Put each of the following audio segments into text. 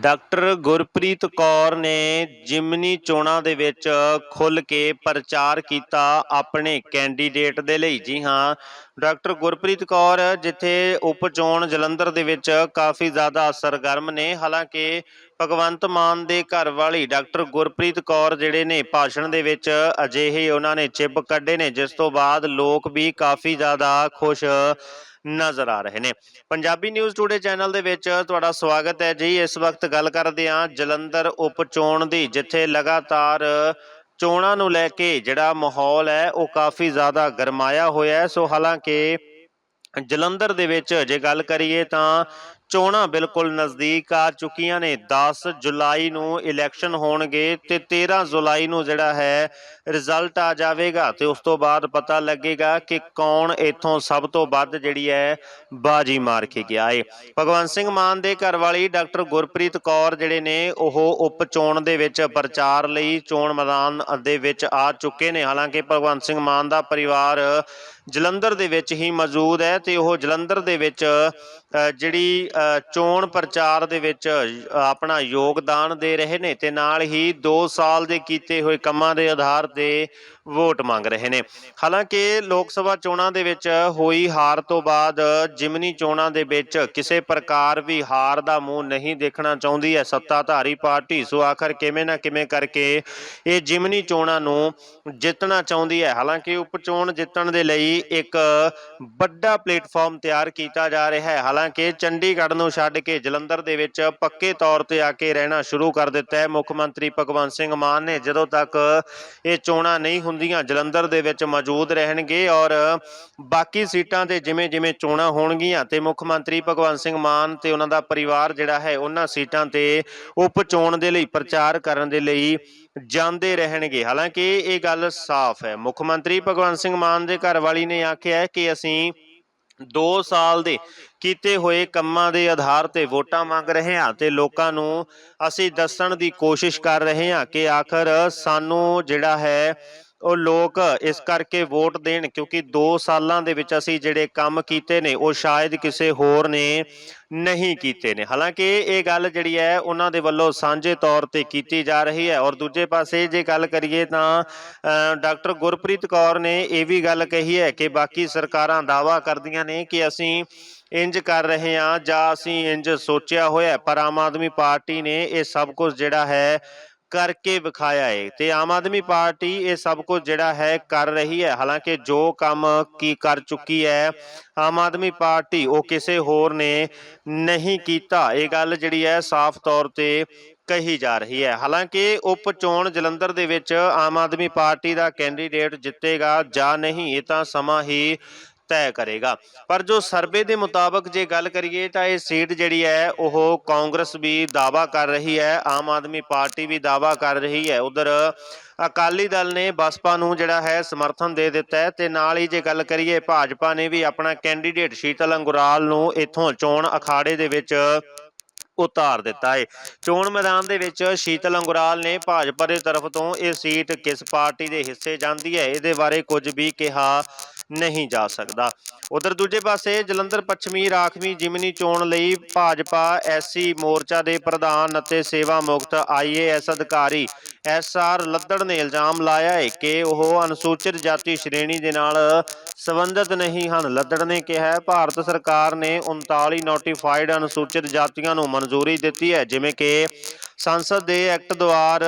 Doctor Gurpreet Kaur ਨੇ ਜਿਮਨੀ ਚੋਣਾਂ ਦੇ ਵਿੱਚ ਖੁੱਲ ਕੇ ਪ੍ਰਚਾਰ ਕੀਤਾ ਆਪਣੇ ਕੈਂਡੀਡੇਟ ਦੇ ਲਈ। ਜੀ ਹਾਂ, ਡਾਕਟਰ ਗੁਰਪ੍ਰੀਤ ਕੌਰ ਜਿੱਥੇ ਉਪ ਚੋਣ ਜਲੰਧਰ ਦੇ ਵਿੱਚ ਕਾਫੀ ਜ਼ਿਆਦਾ ਸਰਗਰਮ ਨੇ, ਹਾਲਾਂਕਿ ਭਗਵੰਤ ਮਾਨ ਦੇ ਘਰ ਵਾਲੀ ਡਾਕਟਰ ਗੁਰਪ੍ਰੀਤ ਕੌਰ ਜਿਹੜੇ ਨੇ ਭਾਸ਼ਣ ਦੇ ਵਿੱਚ ਅਜਿਹੇ ਉਹਨਾਂ ਨੇ ਚਿੱਬ ਕੱਢੇ ਨੇ, ਜਿਸ ਤੋਂ ਬਾਅਦ ਲੋਕ ਵੀ ਕਾਫੀ ਜ਼ਿਆਦਾ ਖੁਸ਼ ਨਜ਼ਰ ਆ ਰਹੇ ਨੇ। ਪੰਜਾਬੀ ਨਿਊਜ਼ ਟੂਡੇ ਚੈਨਲ ਦੇ ਵਿੱਚ ਤੁਹਾਡਾ ਸਵਾਗਤ ਹੈ ਜੀ। ਇਸ ਵਕਤ ਗੱਲ ਕਰਦੇ ਹਾਂ ਜਲੰਧਰ ਉਪ ਚੋਣ ਦੀ, ਜਿੱਥੇ ਲਗਾਤਾਰ ਚੋਣਾਂ ਨੂੰ ਲੈ ਕੇ ਜਿਹੜਾ ਮਾਹੌਲ ਹੈ, ਉਹ ਕਾਫੀ ਜ਼ਿਆਦਾ ਗਰਮਾਇਆ ਹੋਇਆ ਹੈ। ਸੋ ਹਾਲਾਂਕਿ ਜਲੰਧਰ ਦੇ ਵਿੱਚ ਜੇ ਗੱਲ ਕਰੀਏ ਤਾਂ ਚੋਣਾਂ ਬਿਲਕੁਲ ਨਜ਼ਦੀਕ ਆ ਚੁੱਕੀਆਂ ਨੇ। 10 ਜੁਲਾਈ ਨੂੰ ਇਲੈਕਸ਼ਨ ਹੋਣਗੇ ਤੇ 13 ਜੁਲਾਈ ਨੂੰ ਜਿਹੜਾ ਹੈ ਰਿਜ਼ਲਟ ਆ ਜਾਵੇਗਾ ਤੇ ਉਸ ਤੋਂ ਬਾਅਦ ਪਤਾ ਲੱਗੇਗਾ ਕਿ ਕੌਣ ਇੱਥੋਂ ਸਭ ਤੋਂ ਵੱਧ ਜਿਹੜੀ ਹੈ ਬਾਜੀ ਮਾਰ ਕੇ ਗਿਆ ਏ। ਭਗਵੰਤ ਸਿੰਘ ਮਾਨ ਦੇ ਘਰ ਵਾਲੀ ਡਾਕਟਰ ਗੁਰਪ੍ਰੀਤ ਕੌਰ ਜਿਹੜੇ ਨੇ, ਉਹ ਉਪ ਚੋਣ ਦੇ ਵਿੱਚ ਪ੍ਰਚਾਰ ਲਈ ਚੋਣ ਮੈਦਾਨ ਦੇ ਵਿੱਚ ਆ ਚੁੱਕੇ ਨੇ। ਹਾਲਾਂਕਿ ਭਗਵੰਤ ਸਿੰਘ ਮਾਨ ਦਾ ਪਰਿਵਾਰ ਜਲੰਧਰ ਦੇ ਵਿੱਚ ਹੀ ਮੌਜੂਦ ਹੈ ਤੇ ਉਹ ਜਲੰਧਰ ਦੇ ਵਿੱਚ ਜਿਹੜੀ ਚੋਣ ਪ੍ਰਚਾਰ ਦੇ ਵਿੱਚ ਆਪਣਾ ਯੋਗਦਾਨ ਦੇ ਰਹੇ ਨੇ ਤੇ ਨਾਲ ਹੀ 2 ਸਾਲ ਦੇ ਕੀਤੇ ਹੋਏ ਕੰਮਾਂ ਦੇ ਆਧਾਰ ਤੇ ਵੋਟ ਮੰਗ ਰਹੇ ਨੇ। ਹਾਲਾਂਕਿ ਲੋਕ ਸਭਾ ਚੋਣਾਂ ਦੇ ਵਿੱਚ ਹੋਈ ਹਾਰ ਤੋਂ ਬਾਅਦ ਜਿਮਨੀ ਚੋਣਾਂ ਦੇ ਵਿੱਚ ਕਿਸੇ ਪ੍ਰਕਾਰ ਵੀ ਹਾਰ ਦਾ ਮੂੰਹ ਨਹੀਂ ਦੇਖਣਾ ਚਾਹੁੰਦੀ ਹੈ ਸੱਤਾਧਾਰੀ ਪਾਰਟੀ। ਸੋ ਆਖਰ ਕਿਵੇਂ ਨਾ ਕਿਵੇਂ ਕਰਕੇ ਇਹ ਜਿਮਨੀ ਚੋਣਾਂ ਨੂੰ ਜਿੱਤਣਾ ਚਾਹੁੰਦੀ ਹੈ। ਹਾਲਾਂਕਿ ਉਪ ਚੋਣ ਜਿੱਤਣ ਦੇ ਲਈ ਇੱਕ ਵੱਡਾ ਪਲੇਟਫਾਰਮ ਤਿਆਰ ਕੀਤਾ ਜਾ ਰਿਹਾ ਹੈ। ਹਾਲਾਂਕਿ ਚੰਡੀਗੜ੍ਹ ਨੂੰ ਛੱਡ ਕੇ ਜਲੰਧਰ ਦੇ ਵਿੱਚ ਪੱਕੇ ਤੌਰ ਤੇ ਆ ਕੇ ਰਹਿਣਾ ਸ਼ੁਰੂ ਕਰ ਦਿੱਤਾ ਹੈ। ਮੁੱਖ ਮੰਤਰੀ ਭਗਵੰਤ ਸਿੰਘ ਮਾਨ ਨੇ ਜਦੋਂ ਤੱਕ ਇਹ ਚੋਣਾਂ ਨਹੀਂ ਹੁੰਦੀਆਂ ਜਲੰਧਰ ਦੇ ਵਿੱਚ ਮੌਜੂਦ ਰਹਿਣਗੇ ਔਰ ਬਾਕੀ ਸੀਟਾਂ ਤੇ ਜਿਵੇਂ ਜਿਵੇਂ ਚੋਣਾਂ ਹੋਣਗੀਆਂ ਤੇ ਮੁੱਖ ਮੰਤਰੀ ਭਗਵੰਤ ਸਿੰਘ ਮਾਨ ਤੇ ਉਹਨਾਂ ਦਾ ਪਰਿਵਾਰ ਜਿਹੜਾ ਹੈ ਉਹਨਾਂ ਸੀਟਾਂ ਤੇ ਉਪ ਚੋਣ ਦੇ ਲਈ ਪ੍ਰਚਾਰ ਕਰਨ ਦੇ ਲਈ ਜਾਂਦੇ ਰਹਿਣਗੇ। ਹਾਲਾਂਕਿ ਇਹ ਗੱਲ ਸਾਫ਼ ਹੈ। ਮੁੱਖ ਮੰਤਰੀ ਭਗਵੰਤ ਸਿੰਘ ਮਾਨ ਦੇ ਘਰ ਵਾਲੀ ਨੇ ਆਖਿਆ ਕਿ ਅਸੀਂ 2 ਸਾਲ ਦੇ ਕੀਤੇ ਹੋਏ ਕੰਮਾਂ ਦੇ ਆਧਾਰ ਤੇ ਵੋਟਾਂ ਮੰਗ ਰਹੇ ਹਾਂ ਤੇ ਲੋਕਾਂ ਨੂੰ ਅਸੀਂ ਦੱਸਣ ਦੀ ਕੋਸ਼ਿਸ਼ ਕਰ ਰਹੇ ਹਾਂ ਕਿ ਆਖਰ ਸਾਨੂੰ ਜਿਹੜਾ ਹੈ ਉਹ ਲੋਕ ਇਸ ਕਰਕੇ ਵੋਟ ਦੇਣ ਕਿਉਂਕਿ 2 ਸਾਲਾਂ ਦੇ ਵਿੱਚ ਅਸੀਂ ਜਿਹੜੇ ਕੰਮ ਕੀਤੇ ਨੇ, ਉਹ ਸ਼ਾਇਦ ਕਿਸੇ ਹੋਰ ਨੇ ਨਹੀਂ ਕੀਤੇ ਨੇ। ਹਾਲਾਂਕਿ ਇਹ ਗੱਲ ਜਿਹੜੀ ਹੈ, ਉਹਨਾਂ ਦੇ ਵੱਲੋਂ ਸਾਂਝੇ ਤੌਰ ਤੇ ਕੀਤੀ ਜਾ ਰਹੀ ਹੈ। ਔਰ ਦੂਜੇ ਪਾਸੇ ਜੇ ਗੱਲ ਕਰੀਏ ਤਾਂ ਡਾਕਟਰ ਗੁਰਪ੍ਰੀਤ ਕੌਰ ਨੇ ਇਹ ਵੀ ਗੱਲ ਕਹੀ ਹੈ ਕਿ ਬਾਕੀ ਸਰਕਾਰਾਂ ਦਾਵਾ ਕਰਦੀਆਂ ਨੇ ਕਿ ਅਸੀਂ ਇੰਜ ਕਰ ਰਹੇ ਹਾਂ ਜਾਂ ਅਸੀਂ ਇੰਜ ਸੋਚਿਆ ਹੋਇਆ ਪਰ ਆਮ ਆਦਮੀ ਪਾਰਟੀ ਨੇ ਇਹ ਸਭ ਕੁਝ ਜਿਹੜਾ ਹੈ ਕਰਕੇ ਵਿਖਾਇਆ ਏ। ਤੇ ਆਮ ਆਦਮੀ ਪਾਰਟੀ ਇਹ ਸਭ ਕੁਝ ਜਿਹੜਾ ਹੈ ਕਰ ਰਹੀ ਹੈ। ਹਾਲਾਂਕਿ ਜੋ ਕੰਮ ਕੀ ਕਰ ਚੁੱਕੀ ਹੈ, ਆਮ ਆਦਮੀ ਪਾਰਟੀ ਉਹ ਕਿਸੇ ਹੋਰ ਨੇ ਨਹੀਂ ਕੀਤਾ। ਇਹ ਗੱਲ ਜਿਹੜੀ ਹੈ ਸਾਫ਼ ਤੌਰ ਤੇ ਕਹੀ ਜਾ ਰਹੀ ਹੈ। ਹਾਲਾਂਕਿ ਉਪ ਚੋਣ ਜਲੰਧਰ ਦੇ ਵਿੱਚ ਆਮ ਆਦਮੀ ਪਾਰਟੀ ਦਾ ਕੈਂਡੀਡੇਟ ਜਿੱਤੇਗਾ ਜਾਂ ਨਹੀਂ, ਇਹ ਤਾਂ ਸਮਾਂ ਹੀ ਤੈਅ ਕਰੇਗਾ। ਪਰ ਜੋ ਸਰਵੇ ਦੇ ਮੁਤਾਬਕ ਜੇ ਗੱਲ ਕਰੀਏ ਤਾਂ ਇਹ ਸੀਟ ਜਿਹੜੀ ਹੈ, ਉਹ ਕਾਂਗਰਸ ਵੀ ਦਾਵਾ ਕਰ ਰਹੀ ਹੈ, ਆਮ ਆਦਮੀ ਪਾਰਟੀ ਵੀ ਦਾਵਾ ਕਰ ਰਹੀ ਹੈ। ਉਧਰ ਅਕਾਲੀ ਦਲ ਨੇ ਬਸਪਾ ਨੂੰ ਜਿਹੜਾ ਹੈ ਸਮਰਥਨ ਦੇ ਦਿੱਤਾ ਹੈ ਤੇ ਨਾਲ ਹੀ ਜੇ ਗੱਲ ਕਰੀਏ, ਭਾਜਪਾ ਨੇ ਵੀ ਆਪਣਾ ਕੈਂਡੀਡੇਟ ਸ਼ੀਤਲ ਅੰਗੁਰਾਲ ਨੂੰ ਇਥੋਂ ਚੋਣ ਅਖਾੜੇ ਦੇ ਵਿੱਚ ਉਤਾਰ ਦਿੱਤਾ ਹੈ। ਚੋਣ ਮੈਦਾਨ ਦੇ ਵਿੱਚ ਸ਼ੀਤਲ ਅੰਗੁਰਾਲ ਨੇ ਭਾਜਪਾ ਦੇ ਤਰਫ ਤੋਂ ਇਹ ਸੀਟ ਕਿਸ ਪਾਰਟੀ ਦੇ ਹਿੱਸੇ ਜਾਂਦੀ ਹੈ, ਇਹਦੇ ਬਾਰੇ ਕੁਝ ਵੀ ਕਿਹਾ ਨਹੀਂ ਜਾ ਸਕਦਾ। ਉਧਰ ਦੂਜੇ ਪਾਸੇ ਜਲੰਧਰ, ਪੱਛਮੀ, ਰਾਖਵੀਂ, ਜਿਮਨੀ ਚੋਣ ਲਈ ਭਾਜਪਾ ਐਸਸੀ ਮੋਰਚਾ ਦੇ ਪ੍ਰਧਾਨ ਅਤੇ ਸੇਵਾ ਮੁਕਤ ਆਈਏਐਸ ਅਧਿਕਾਰੀ ਐਸਆਰ ਲੱਦੜ ਨੇ ਇਲਜ਼ਾਮ ਲਾਇਆ ਹੈ ਕਿ ਉਹ ਅਨੁਸੂਚਿਤ ਜਾਤੀ ਸ਼੍ਰੇਣੀ ਦੇ ਨਾਲ ਸੰਬੰਧਿਤ ਨਹੀਂ ਹਨ। ਲੱਦੜ ਨੇ ਕਿਹਾ, ਭਾਰਤ ਸਰਕਾਰ ਨੇ 39 ਨੋਟੀਫਾਈਡ ਅਨੁਸੂਚਿਤ ਜਾਤੀਆਂ ਨੂੰ ਮਨਜ਼ੂਰੀ ਦਿੱਤੀ ਹੈ, ਜਿਵੇਂ ਕਿ ਸੰਸਦ ਦੇ ਐਕਟ ਦੁਆਰ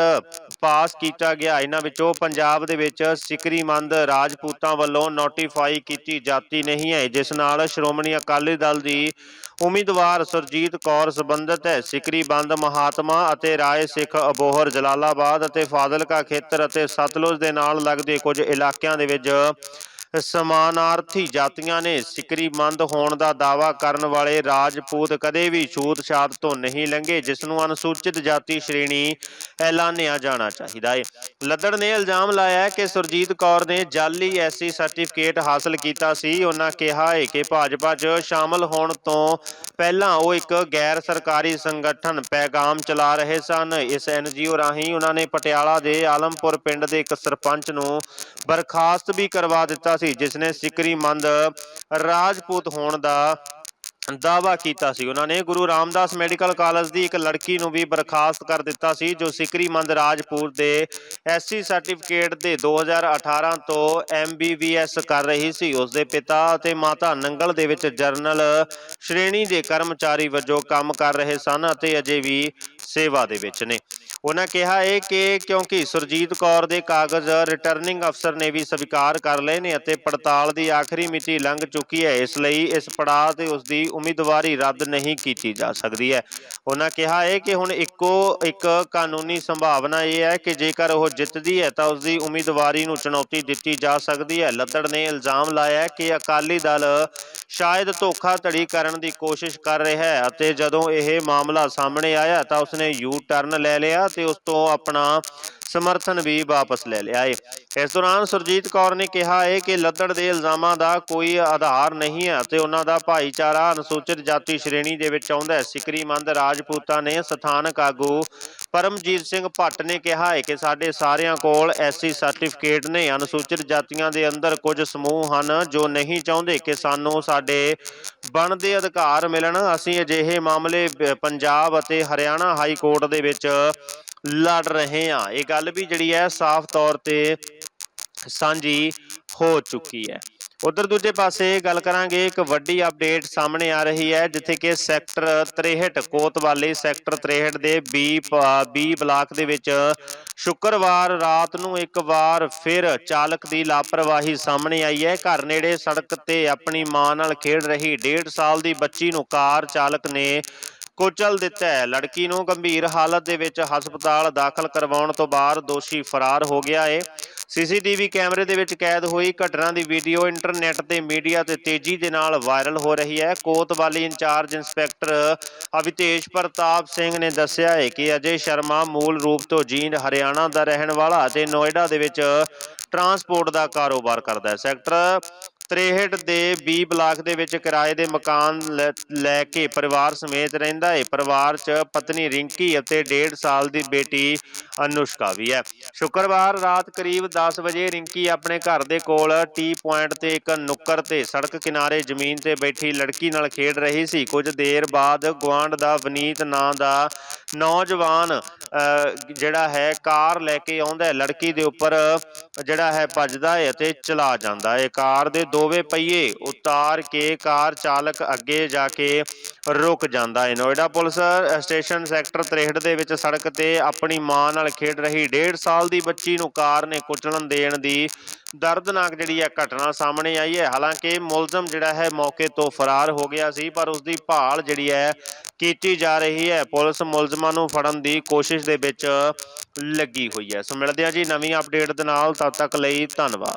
ਪਾਸ ਕੀਤਾ ਗਿਆ। ਇਹਨਾਂ ਵਿੱਚੋਂ ਪੰਜਾਬ ਦੇ ਵਿੱਚ ਸਿਕਰੀਮੰਦ ਰਾਜਪੂਤਾਂ ਵੱਲੋਂ ਨੋਟੀਫਾਈ ਕੀਤੀ ਜਾਤੀ ਨਹੀਂ ਹੈ। ਜਿਸ ਨਾਲ ਸ਼੍ਰੋਮਣੀ ਅਕਾਲੀ ਦਲ ਦੀ ਉਮੀਦਵਾਰ ਸੁਰਜੀਤ ਕੌਰ ਸੰਬੰਧਿਤ ਹੈ ਸਿਕਰੀਬੰਦ ਮਹਾਤਮਾ ਅਤੇ ਰਾਏ ਸਿੱਖ ਅਬੋਹਰ ਜਲਾਲਾਬਾਦ ਅਤੇ ਫਾਜ਼ਿਲਕਾ ਖੇਤਰ ਅਤੇ ਸਤਲੁਜ ਦੇ ਨਾਲ ਲੱਗਦੇ ਕੁਝ ਇਲਾਕਿਆਂ ਦੇ ਵਿੱਚ ਸਮਾਨਾਰਥੀ ਜਾਤੀਆਂ ਨੇ ਸਿਕਰੀਮੰਦ ਹੋਣ ਦਾ ਦਾਵਾ ਕਰਨ ਵਾਲੇ ਰਾਜਪੂਤ ਕਦੇ ਵੀ ਛੂਤ-ਛਾਤ ਤੋਂ ਨਹੀਂ ਲੰਘੇ, ਜਿਸ ਨੂੰ ਅਨੁਸੂਚਿਤ ਜਾਤੀ ਸ਼੍ਰੇਣੀ ਐਲਾਨਿਆ ਜਾਣਾ ਚਾਹੀਦਾ ਹੈ ਲੱਦੜ ਨੇ ਇਲਜ਼ਾਮ ਲਾਇਆ ਕਿ ਸੁਰਜੀਤ ਕੌਰ ਨੇ ਜਾਲੀ ਐਸਸੀ ਸਰਟੀਫਿਕੇਟ ਹਾਸਲ ਕੀਤਾ ਸੀ। ਉਹਨਾਂ ਕਿਹਾ ਹੈ ਕਿ ਭਾਜਪਾ 'ਚ ਸ਼ਾਮਲ ਹੋਣ ਤੋਂ ਪਹਿਲਾਂ ਉਹ ਇੱਕ ਗੈਰ ਸਰਕਾਰੀ ਸੰਗਠਨ ਪੈਗਾਮ ਚਲਾ ਰਹੇ ਸਨ। ਇਸ ਐਨਜੀਓ ਰਾਹੀਂ ਉਹਨਾਂ ਨੇ ਪਟਿਆਲਾ ਦੇ ਆਲਮਪੁਰ ਪਿੰਡ ਦੇ ਇੱਕ ਸਰਪੰਚ ਨੂੰ ਬਰਖਾਸਤ ਵੀ ਕਰਵਾ ਦਿੱਤਾ ਸੀ ਜਿਸ ਨੇ ਸਿਕਰੀਮੰਦ ਰਾਜਪੂਤ ਹੋਣ ਦਾ ਦਾਅਵਾ ਕੀਤਾ ਸੀ। ਉਹਨਾਂ ਨੇ ਗੁਰੂ ਰਾਮਦਾਸ ਮੈਡੀਕਲ ਕਾਲਜ ਦੀ ਇੱਕ ਲੜਕੀ ਨੂੰ ਵੀ ਬਰਖਾਸਤ ਕਰ ਦਿੱਤਾ ਸੀ, ਜੋ ਸਿਕਰੀ ਮੰਦ ਦੇ ਐਸਸੀ ਸਰਟੀਫਿਕੇਟ ਦੇ 2018 ਤੋਂ ਐਮਬੀਬੀਐਸ ਕਰ ਰਹੀ ਸੀ। ਉਸ ਦੇ ਪਿਤਾ ਅਤੇ ਮਾਤਾ ਨੰਗਲ ਦੇ ਵਿੱਚ ਜਰਨਲ ਸ਼੍ਰੇਣੀ ਦੇ ਕਰਮਚਾਰੀ ਵਜੋਂ ਕੰਮ ਕਰ ਰਹੇ ਸਨ ਅਤੇ ਅਜੇ ਵੀ ਸੇਵਾ ਦੇ ਵਿੱਚ ਨੇ। ਉਹਨਾਂ ਕਿਹਾ ਹੈ ਕਿ ਕਿਉਂਕਿ ਸੁਰਜੀਤ ਕੌਰ ਦੇ ਕਾਗਜ਼ ਰਿਟਰਨਿੰਗ ਅਫਸਰ ਨੇ ਵੀ ਸਵੀਕਾਰ ਕਰ ਲਏ ਨੇ ਅਤੇ ਪੜਤਾਲ ਦੀ ਆਖਰੀ ਮਿਤੀ ਲੰਘ ਚੁੱਕੀ ਹੈ, ਇਸ ਲਈ ਇਸ ਪੜਾਅ ਤੇ ਉਸ ਦੀ ਉਮੀਦਵਾਰੀ ਰੱਦ ਨਹੀਂ ਕੀਤੀ ਜਾ ਸਕਦੀ ਹੈ। ਉਹਨਾਂ ਕਿਹਾ ਹੈ ਕਿ ਹੁਣ ਇੱਕੋ ਇੱਕ ਕਾਨੂੰਨੀ ਸੰਭਾਵਨਾ ਇਹ ਹੈ ਕਿ ਜੇਕਰ ਉਹ ਜਿੱਤਦੀ ਹੈ ਤਾਂ ਉਸ ਦੀ ਉਮੀਦਵਾਰੀ ਨੂੰ ਚੁਣੌਤੀ ਦਿੱਤੀ ਜਾ ਸਕਦੀ ਹੈ। ਲੱਦੜ ਨੇ ਇਲਜ਼ਾਮ ਲਾਇਆ ਕਿ ਅਕਾਲੀ ਦਲ ਸ਼ਾਇਦ ਧੋਖਾਧੜੀ ਕਰਨ ਦੀ ਕੋਸ਼ਿਸ਼ ਕਰ ਰਿਹਾ ਹੈ ਅਤੇ ਜਦੋਂ ਇਹ ਮਾਮਲਾ ਸਾਹਮਣੇ ਆਇਆ ਤਾਂ ਉਸਨੇ ਯੂ ਟਰਨ ਲੈ ਲਿਆ ਤੇ ਉਸ ਤੋਂ ਆਪਣਾ ਸਮਰਥਨ ਵੀ ਵਾਪਸ ਲੈ ਲਿਆ ਏ। ਇਸ ਦੌਰਾਨ ਸੁਰਜੀਤ ਕੌਰ ਨੇ ਕਿਹਾ ਹੈ ਕਿ ਲੱਦੜ ਦੇ ਇਲਜ਼ਾਮਾਂ ਦਾ ਕੋਈ ਆਧਾਰ ਨਹੀਂ ਹੈ ਅਤੇ ਉਹਨਾਂ ਦਾ ਭਾਈਚਾਰਾ ਅਨੁਸੂਚਿਤ ਜਾਤੀ ਸ਼੍ਰੇਣੀ ਦੇ ਵਿੱਚ ਆਉਂਦਾ ਹੈ। ਸਿਕਰੀ ਰਾਜਪੂਤਾਂ ਨੇ ਸਥਾਨਕ ਆਗੂ ਪਰਮਜੀਤ ਸਿੰਘ ਭੱਟ ਨੇ ਕਿਹਾ ਹੈ ਕਿ ਸਾਡੇ ਸਾਰਿਆਂ ਕੋਲ ਐਸਸੀ ਸਰਟੀਫਿਕੇਟ ਨੇ। ਅਨੁਸੂਚਿਤ ਜਾਤੀਆਂ ਦੇ ਅੰਦਰ ਕੁਝ ਸਮੂਹ ਹਨ ਜੋ ਨਹੀਂ ਚਾਹੁੰਦੇ ਕਿ ਸਾਨੂੰ ਸਾਡੇ ਬਣਦੇ ਅਧਿਕਾਰ ਮਿਲਣ। ਅਸੀਂ ਅਜਿਹੇ ਮਾਮਲੇ ਪੰਜਾਬ ਅਤੇ ਹਰਿਆਣਾ ਹਾਈ ਕੋਰਟ ਦੇ ਵਿੱਚ ਲੜ ਰਹੇ ਹਾਂ। ਇਹ ਗੱਲ ਵੀ ਜਿਹੜੀ ਹੈ, ਸਾਫ਼ ਤੌਰ ਤੇ ਸਾਂਝੀ ਹੋ ਚੁੱਕੀ ਹੈ। ਉਧਰ ਦੂਜੇ ਪਾਸੇ ਗੱਲ ਕਰਾਂਗੇ, ਇੱਕ ਵੱਡੀ ਅਪਡੇਟ ਸਾਹਮਣੇ ਆ ਰਹੀ ਹੈ, ਜਿੱਥੇ ਕਿ ਸੈਕਟਰ 63 ਕੋਤਵਾਲੀ ਸੈਕਟਰ 63 ਦੇ ਬੀ ਬੀ ਬਲਾਕ ਦੇ ਵਿੱਚ ਸ਼ੁੱਕਰਵਾਰ ਰਾਤ ਨੂੰ ਇੱਕ ਵਾਰ ਫਿਰ ਚਾਲਕ ਦੀ ਲਾਪਰਵਾਹੀ ਸਾਹਮਣੇ ਆਈ ਹੈ। ਘਰ ਨੇੜੇ ਸੜਕ ਤੇ ਆਪਣੀ ਮਾਂ ਨਾਲ ਖੇਡ ਰਹੀ 1.5 ਸਾਲ ਦੀ ਬੱਚੀ ਨੂੰ ਕਾਰ ਚਾਲਕ ਨੇ ਕੁਚਲ ਦਿੱਤਾ ਹੈ ਲੜਕੀ ਨੂੰ ਗੰਭੀਰ ਹਾਲਤ ਦੇ ਵਿੱਚ ਹਸਪਤਾਲ ਦਾਖਲ ਕਰਵਾਉਣ ਤੋਂ ਬਾਅਦ ਦੋਸ਼ੀ ਫਰਾਰ ਹੋ ਗਿਆ ਹੈ ਸੀਸੀਟੀਵੀ ਕੈਮਰੇ ਦੇ ਵਿੱਚ ਕੈਦ ਹੋਈ ਘਟਨਾ ਦੀ ਵੀਡੀਓ ਇੰਟਰਨੈਟ ਤੇ ਮੀਡੀਆ ਤੇ ਤੇਜ਼ੀ ਦੇ ਨਾਲ ਵਾਇਰਲ ਹੋ ਰਹੀ ਹੈ। ਕੋਤਵਾਲੀ in charge inspector Avitesh Pratap Singh ਨੇ ਦੱਸਿਆ ਹੈ ਕਿ ਅਜੇ ਸ਼ਰਮਾ ਮੂਲ ਰੂਪ ਤੋਂ ਜੀਂਦ ਹਰਿਆਣਾ ਦਾ ਰਹਿਣ ਵਾਲਾ ਅਤੇ ਨੋਇਡਾ ਦੇ ਵਿੱਚ ਟਰਾਂਸਪੋਰਟ ਦਾ ਕਾਰੋਬਾਰ ਕਰਦਾ ਹੈ। ਸੈਕਟਰ 63 ਦੇ ਬੀ ਬਲਾਕ ਦੇ ਵਿੱਚ ਕਿਰਾਏ ਦੇ ਮਕਾਨ ਲੈ- ਲੈ ਕੇ ਪਰਿਵਾਰ ਸਮੇਤ ਰਹਿੰਦਾ ਹੈ ਪਰਿਵਾਰ 'ਚ ਪਤਨੀ ਰਿੰਕੀ ਅਤੇ 1.5 ਸਾਲ ਦੀ ਬੇਟੀ ਅਨੁਸ਼ਕਾ ਵੀ ਹੈ। ਸ਼ੁੱਕਰਵਾਰ ਰਾਤ ਕਰੀਬ 10 ਵਜੇ ਰਿੰਕੀ ਆਪਣੇ ਘਰ ਦੇ ਕੋਲ ਟੀ ਪੁਆਇੰਟ ਤੇ ਇੱਕ ਨੁੱਕਰ ਤੇ ਸੜਕ ਕਿਨਾਰੇ ਜ਼ਮੀਨ ਤੇ ਬੈਠੀ ਲੜਕੀ ਨਾਲ ਖੇਡ ਰਹੀ ਸੀ। ਕੁਝ ਦੇਰ ਬਾਅਦ ਗੁਆਂਢ ਦਾ ਵਨੀਤ ਨਾਂ ਦਾ ਨੌਜਵਾਨ ਅਹ, ਜਿਹੜਾ ਹੈ ਕਾਰ ਲੈ ਕੇ ਆਉਂਦਾ ਹੈ। ਲੜਕੀ ਦੇ ਉੱਪਰ ਜਿਹੜਾ ਹੈ ਭੱਜਦਾ ਹੈ ਅਤੇ ਚਲਾ ਜਾਂਦਾ ਹੈ। ਕਾਰ ਦੇ ਦੋਵੇਂ ਪਹੀਏ ਉਤਾਰ ਕੇ ਕਾਰ ਚਾਲਕ ਅੱਗੇ ਜਾ ਕੇ ਰੁਕ ਜਾਂਦਾ ਹੈ। ਨੋਇਡਾ ਪੁਲਿਸ ਸਟੇਸ਼ਨ ਸੈਕਟਰ 63 ਦੇ ਵਿੱਚ ਸੜਕ ਤੇ ਆਪਣੀ ਮਾਂ ਨਾਲ ਖੇਡ ਰਹੀ 1.5 ਸਾਲ ਦੀ ਬੱਚੀ ਨੂੰ ਕਾਰ ਨੇ ਕੁਚਲਣ ਦੇਣ ਦੀ ਦਰਦਨਾਕ ਜਿਹੜੀ ਹੈ ਘਟਨਾ ਸਾਹਮਣੇ ਆਈ ਹੈ। ਹਾਲਾਂਕਿ ਮੁਲਜ਼ਮ ਜਿਹੜਾ ਹੈ ਮੌਕੇ ਤੋਂ ਫਰਾਰ ਹੋ ਗਿਆ ਸੀ, ਪਰ ਉਸ ਦੀ ਭਾਲ ਜਿਹੜੀ ਹੈ ਕੀਤੀ ਜਾ ਰਹੀ ਹੈ। ਪੁਲਿਸ ਮੁਲਜ਼ਮਾਂ ਨੂੰ ਫੜਨ ਦੀ ਕੋਸ਼ਿਸ਼ ਦੇ ਵਿੱਚ ਲੱਗੀ ਹੋਈ ਹੈ। ਸੋ ਮਿਲਦੇ ਹਾਂ ਜੀ ਨਵੀਂ ਅਪਡੇਟ ਦੇ ਨਾਲ, ਤਦ ਤੱਕ ਲਈ ਧੰਨਵਾਦ।